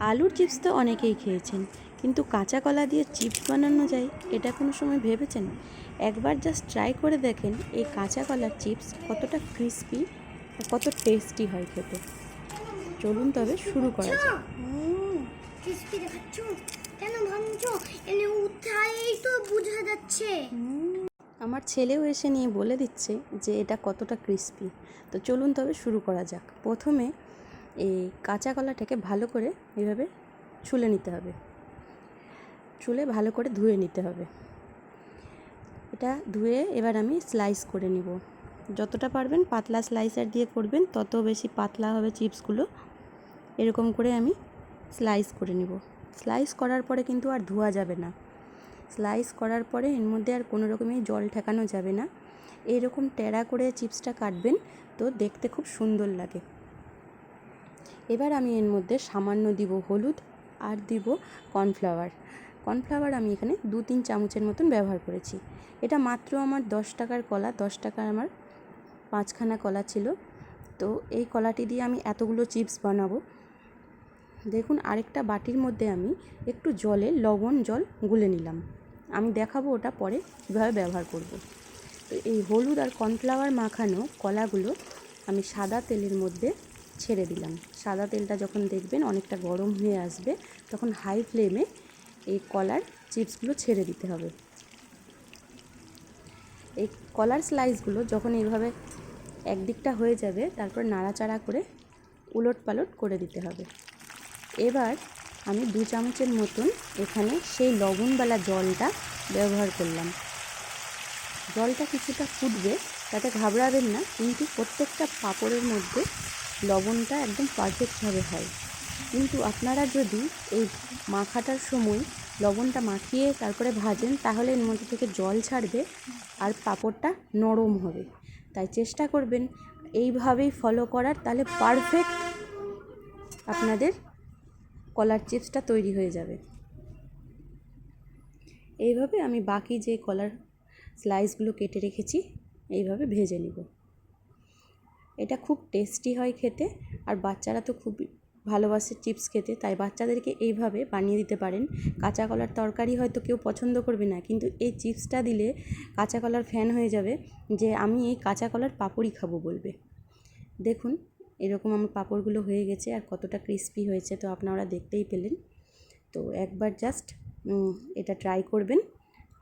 আলুর চিপস তো অনেকেই খেয়েছেন কিন্তু কাঁচা কলা দিয়ে চিপস বানানো যায় এটা কোনো সময় ভেবেছেন? একবার জাস্ট ট্রাই করে দেখেন এই কাঁচা কলার চিপস কতটা ক্রিস্পি কত টেস্টি হয় খেতে। চলুন তবে শুরু করা যাক। ক্রিস্পি দেখাচ্ছ? কেন ভাঙছো? এনে উঠাই তো বোঝা যাচ্ছে। আমার ছেলেও এসে নিয়ে বলে দিচ্ছে যে এটা কতটা ক্রিস্পি তো চলুন তবে শুরু করা যাক। প্রথমে এই কাঁচা কলাটাকে ভালো করে এভাবে ছুলে নিতে হবে। চুলে ভালো করে ধুয়ে নিতে হবে। এটা ধুয়ে এবার আমি স্লাইস করে নিব। যতটা পারবেন পাতলা স্লাইসার দিয়ে করবেন, তত বেশি পাতলা হবে চিপসগুলো। এরকম করে আমি স্লাইস করে নিব। স্লাইস করার পরে কিন্তু আর ধোয়া যাবে না। স্লাইস করার পরে এর মধ্যে আর কোনো রকমই জল ঠেকানো যাবে না। এরকম টেরা করে চিপসটা কাটবেন, তো দেখতে খুব সুন্দর লাগে। এবার আমি এর মধ্যে সামান্য দিব হলুদ আর দিব কর্নফ্লাওয়ার। কর্নফ্লাওয়ার আমি এখানে দু তিন চামচের মতন ব্যবহার করেছি। এটা মাত্র আমার দশ টাকার কলা, দশ টাকার আমার পাঁচখানা কলা ছিল। তো এই কলাটি দিয়ে আমি এতগুলো চিপস বানাবো। দেখুন, আরেকটা বাটির মধ্যে আমি একটু জলে লবণ, জল গুলে নিলাম। আমি দেখাবো ওটা পরে কীভাবে ব্যবহার করব। তো এই হলুদ আর কর্নফ্লাওয়ার মাখানো কলাগুলো আমি সাদা তেলের মধ্যে ছেড়ে দিলাম। সাদা তেলটা যখন দেখবেন অনেকটা গরম হয়ে আসবে, তখন হাই ফ্লেমে এই কলার চিপসগুলো ছেড়ে দিতে হবে। এই কলার স্লাইসগুলো যখন এইভাবে একদিকটা হয়ে যাবে, তারপর নাড়াচাড়া করে উলট পালট করে দিতে হবে। এবার আমি দু চামচের মতন এখানে সেই লবণওয়ালা জলটা ব্যবহার করলাম। জলটা কিছুটা ফুটবে, তাতে ঘাবড়াবেন না, কিন্তু প্রত্যেকটা পাঁপড়ের মধ্যে লবণটা একদম পারফেক্টভাবে হয়। কিন্তু আপনারা যদি এই মাখাটার সময় লবণটা মাখিয়ে তারপরে ভাজেন, তাহলে এর মধ্যে থেকে জল ছাড়বে আর পাঁপড়টা নরম হবে। তাই চেষ্টা করবেন এইভাবেই ফলো করার, তাহলে পারফেক্ট আপনাদের কলার চিপসটা তৈরি হয়ে যাবে। এইভাবে আমি বাকি যে কলার স্লাইসগুলো কেটে রেখেছি, এইভাবে ভেজে নিব। এটা খুব টেস্টি হয় খেতে আর বাচ্চারা তো খুব ভালোবাসে চিপস খেতে, তাই বাচ্চাদেরকে এইভাবে বানিয়ে দিতে পারেন। কাঁচা কলার তরকারি হয়তো কেউ পছন্দ করবে না, কিন্তু এই চিপসটা দিলে কাঁচা কলার ফ্যান হয়ে যাবে যে আমি এই কাঁচা কলার পাপড়ই খাব বলবে। দেখুন, এরকম আমার পাঁপড়গুলো হয়ে গেছে আর কতটা ক্রিস্পি হয়েছে তো আপনারা দেখতেই পেলেন। তো একবার জাস্ট এটা ট্রাই করবেন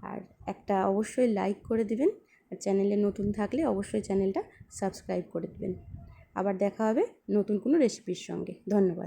আর একটা অবশ্যই লাইক করে দিবেন। আর চ্যানেলে নতুন থাকলে অবশ্যই চ্যানেলটা সাবস্ক্রাইব করে দেবেন। আবার দেখা হবে নতুন কোনো রেসিপির সঙ্গে। ধন্যবাদ।